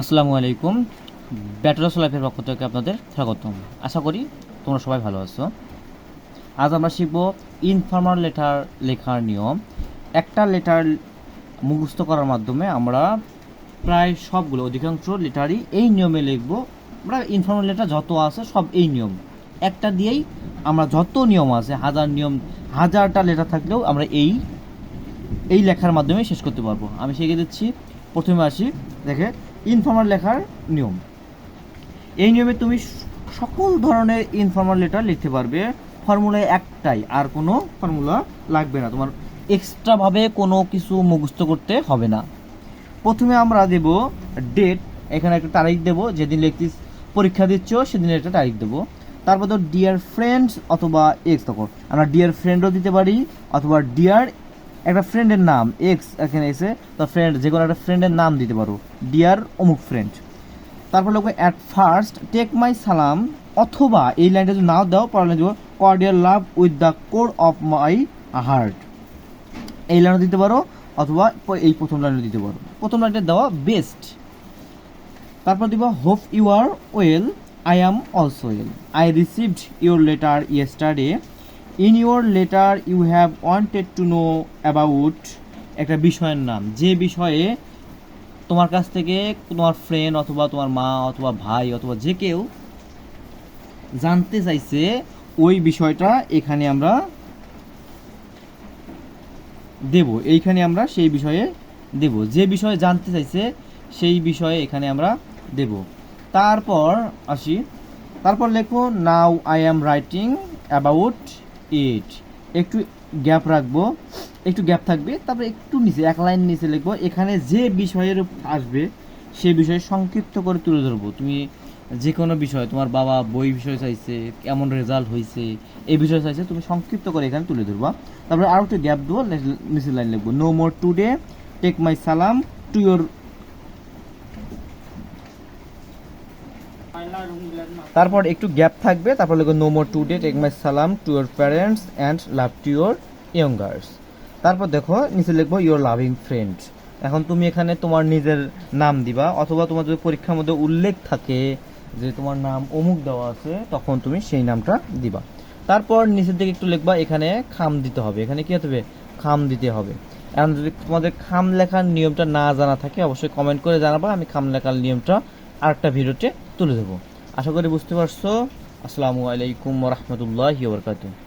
আসসালামু আলাইকুম। ব্যাটলস লাইফের পক্ষ থেকে আপনাদের স্বাগতম। আশা করি তোমরা সবাই ভালো আছো। আজ আমরা শিখব ইনফর্মাল লেটার লেখার নিয়ম। একটা লেটার মুখস্থ করার মাধ্যমে আমরা প্রায় সবগুলো, অধিকাংশ লেটারই এই নিয়মে লিখব। আমরা ইনফর্মাল লেটার যত আছে সব এই নিয়ম। একটা দিয়েই আমরা যত নিয়ম আছে, হাজার নিয়ম, হাজারটা লেটার থাকলেও আমরা এই এই লেখার মাধ্যমে শেষ করতে পারব। আমি শিখে দিচ্ছি। প্রথমে আসি। দেখে ইনফর্মাল লেখার নিয়ম। এই নিয়মে তুমি সকল ধরনের ইনফর্মাল লেটার লিখতে পারবে। ফর্মুলায় একটাই, আর কোনো ফর্মুলা লাগবে না। তোমার এক্সট্রাভাবে কোনো কিছু মুখস্থ করতে হবে না। প্রথমে আমরা দেব ডেট এখানে একটা তারিখ দেব, যেদিন লিখতিস পরীক্ষা দিচ্ছ, সেদিন একটা তারিখ দেবো। তারপর তো ডিয়ার ফ্রেন্ডস অথবা এক্স তখন আমরা ডিয়ার ফ্রেন্ডও দিতে পারি, অথবা ডিয়ার একটা ফ্রেন্ডের নাম এক্স এখানে এসে তো ফ্রেন্ড যে কোনো একটা ফ্রেন্ডের নাম দিতে পারো। ডিয়ার অমুক ফ্রেন্ড তারপর লিখব অ্যাট ফার্স্ট টেক মাই সালাম অথবা এই লাইনটা যদি নাও দাও পরে লিখব cordial love with the core of my heart এই লাইনও দিতে পারো, অথবা এই প্রথম লাইনও দিতে পারো। প্রথম লাইনটা দেওয়া বেস্ট তারপর দিব hope you are well I am also well I received your letter yesterday in your letter you have wanted to know about একটা বিষয়ের নাম। যে বিষয়ে তোমার কাছ থেকে তোমার ফ্রেন্ড অথবা তোমার মা অথবা ভাই অথবা যে কেউ জানতে চাইছে, ওই বিষয়টা এখানে আমরা দেব। এইখানে আমরা সেই বিষয়ে দেব। যে বিষয়ে জানতে চাইছে, সেই বিষয়ে এখানে আমরা দেব। তারপর আসি। তারপর লেখো now I am writing about it একটু গ্যাপ রাখব। একটু গ্যাপ থাকবে, তারপরে একটু নিচে, এক লাইন নিচে লিখব। এখানে যে বিষয়ের আসবে সেই বিষয়ে সংক্ষিপ্ত করে তুলে ধরবো। তুমি যে কোনো বিষয়, তোমার বাবা বই বিষয় চাইছে, কেমন রেজাল্ট হয়েছে এই বিষয় চাইছে, তুমি সংক্ষিপ্ত করে এখানে তুলে ধরবা। তারপরে আরও একটু গ্যাপ দেবো নিচের লাইন লিখব। No more today take my সালাম টু ইয়োর তারপর একটু গ্যাপ থাকবে, তারপর লিখব no more today take my সালাম to your parents and love to your youngers তারপর দেখো, নিচে লিখব ইয়োর লাভিং ফ্রেন্ড এখন তুমি এখানে তোমার নিজের নাম দিবা, অথবা তোমার যদি পরীক্ষার মধ্যে উল্লেখ থাকে যে তোমার নাম অমুক দেওয়া আছে, তখন তুমি সেই নামটা দিবা। তারপর নিচের দিকে একটু লিখবা, এখানে খাম দিতে হবে। এখানে কি হবে? খাম দিতে হবে। এখন যদি তোমাদের খাম লেখার নিয়মটা না জানা থাকে, অবশ্যই কমেন্ট করে জানাবা, আমি খাম লেখার নিয়মটা আরেকটা ভিডিওতে তুলে দেবো। আশা করি বুঝতে পারছ। আসসালামু আলাইকুম রহমতুল্লাহ বরকাতুহ।